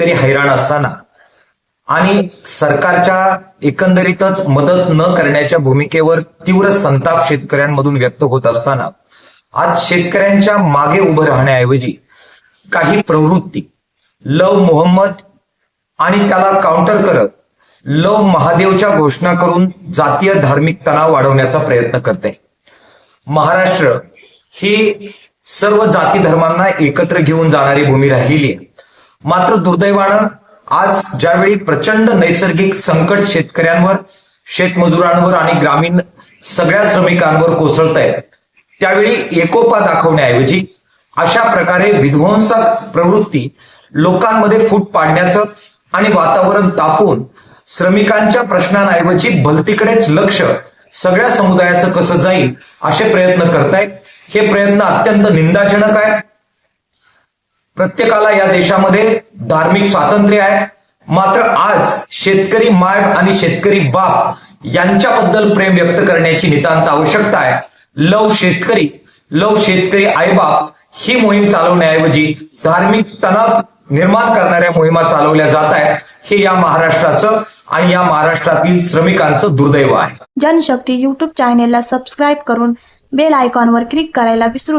शेतकरी हैराण असताना आणि सरकारच्या एकंदरीतच मदत न करण्याच्या भूमिकेवर तीव्र संताप शेतकऱ्यांमधून व्यक्त होत असताना आज शेतकऱ्यांच्या मागे उभं राहण्याऐवजी काही प्रवृत्ती लव मोहम्मद आणि त्याला काउंटर करत लव महादेवच्या घोषणा करून जातीय धार्मिक तणाव वाढवण्याचा प्रयत्न करते. महाराष्ट्र ही सर्व जाती धर्मांना एकत्र घेऊन जाणारी भूमी राहिलेली आहे. मात्र दुर्दैवानं आज ज्यावेळी प्रचंड नैसर्गिक संकट शेतकऱ्यांवर शेतमजुरांवर आणि ग्रामीण सगळ्या श्रमिकांवर कोसळत आहे त्यावेळी एकोपा दाखवण्याऐवजी अशा प्रकारे विध्वंसक प्रवृत्ती लोकांमध्ये फूट पाडण्याचं आणि वातावरण तापून श्रमिकांच्या प्रश्नांऐवजी भलतीकडेच लक्ष सगळ्या समुदायाचं कसं जाईल असे प्रयत्न करतायत हे प्रयत्न अत्यंत निंदाजनक आहे. प्रत्येकाला या देशामध्ये धार्मिक स्वातंत्र्य आहे. मात्र आज शेतकरी माय आणि शेतकरी बाप यांच्याबद्दल प्रेम व्यक्त करण्याची नितांत आवश्यकता आहे. लव शेतकरी लव शेतकरी आईबाप ही मोहीम चालवण्याऐवजी धार्मिक तणाव निर्माण करणाऱ्या मोहिमा चालवल्या जात आहेत. हे या महाराष्ट्राचं आणि या महाराष्ट्रातील श्रमिकांचं दुर्दैव आहे. जनशक्ती युट्यूब चॅनेलला सबस्क्राईब करून बेल आयकॉनवर क्लिक करायला विसरू